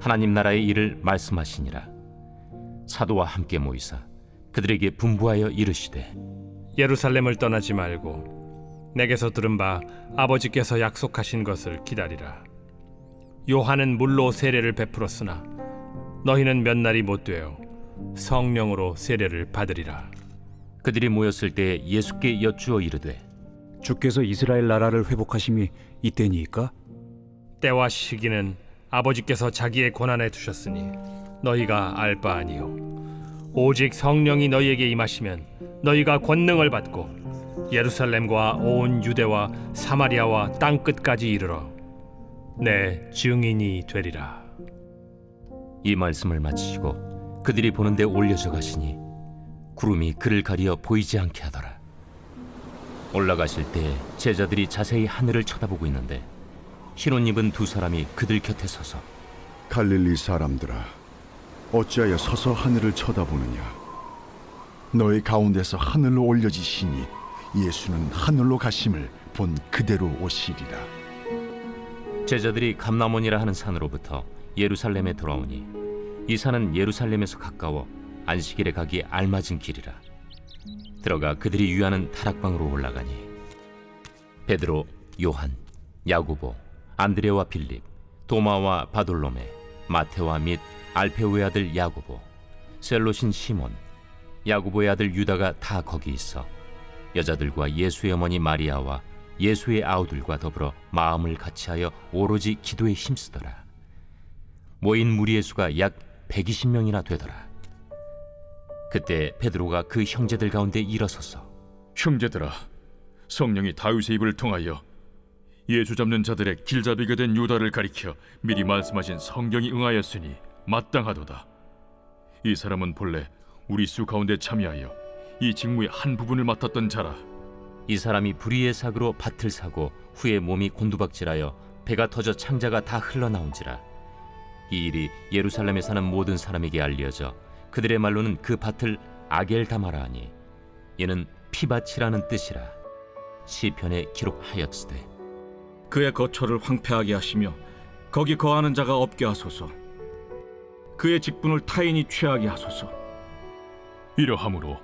하나님 나라의 일을 말씀하시니라 사도와 함께 모이사 그들에게 분부하여 이르시되 예루살렘을 떠나지 말고 내게서 들은 바 아버지께서 약속하신 것을 기다리라. 요한은 물로 세례를 베풀었으나 너희는 몇 날이 못 되어 성령으로 세례를 받으리라. 그들이 모였을 때 예수께 여쭈어 이르되 주께서 이스라엘 나라를 회복하심이 이때니이까? 때와 시기는 아버지께서 자기의 고난에 두셨으니 너희가 알 바 아니요 오직 성령이 너희에게 임하시면 너희가 권능을 받고 예루살렘과 온 유대와 사마리아와 땅 끝까지 이르러 내 증인이 되리라. 이 말씀을 마치시고 그들이 보는데 올려져 가시니 구름이 그를 가리어 보이지 않게 하더라 올라가실 때 제자들이 자세히 하늘을 쳐다보고 있는데 흰옷 입은 두 사람이 그들 곁에 서서 갈릴리 사람들아, 어찌하여 서서 하늘을 쳐다보느냐? 너희 가운데서 하늘로 올려지시니 예수는 하늘로 가심을 본 그대로 오시리라. 제자들이 감나몬이라 하는 산으로부터 예루살렘에 돌아오니 이 산은 예루살렘에서 가까워 안식일에 가기 알맞은 길이라 들어가 그들이 유하는 다락방으로 올라가니 베드로, 요한, 야고보, 안드레와 빌립, 도마와 바돌로메, 마테와 및 알페오의 아들 야고보, 셀로신 시몬, 야고보의 아들 유다가 다 거기 있어 여자들과 예수의 어머니 마리아와 예수의 아우들과 더불어 마음을 같이하여 오로지 기도에 힘쓰더라. 모인 무리의 수가 약 120명이나 되더라. 그때 베드로가 그 형제들 가운데 일어서서 형제들아, 성령이 다윗의 입을 통하여 예수 잡는 자들의 길잡이가 된 유다를 가리켜 미리 말씀하신 성경이 응하였으니 마땅하도다. 이 사람은 본래 우리 수 가운데 참여하여 이 직무의 한 부분을 맡았던 자라. 이 사람이 불의의 사고로 밭을 사고 후에 몸이 곤두박질하여 배가 터져 창자가 다 흘러나온지라 이 일이 예루살렘에 사는 모든 사람에게 알려져 그들의 말로는 그 밭을 아겔 다마라 하니 이는 피밭이라는 뜻이라 시편에 기록하였으되 그의 거처를 황폐하게 하시며 거기 거하는 자가 없게 하소서. 그의 직분을 타인이 취하게 하소서. 이러함으로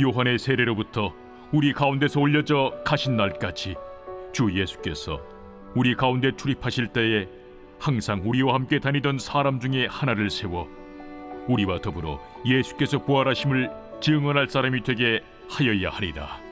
요한의 세례로부터 우리 가운데서 올려져 가신 날까지 주 예수께서 우리 가운데 출입하실 때에 항상 우리와 함께 다니던 사람 중에 하나를 세워 우리와 더불어 예수께서 부활하심을 증언할 사람이 되게 하여야 하리라.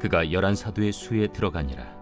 그가 열한 사도의 수에 들어가니라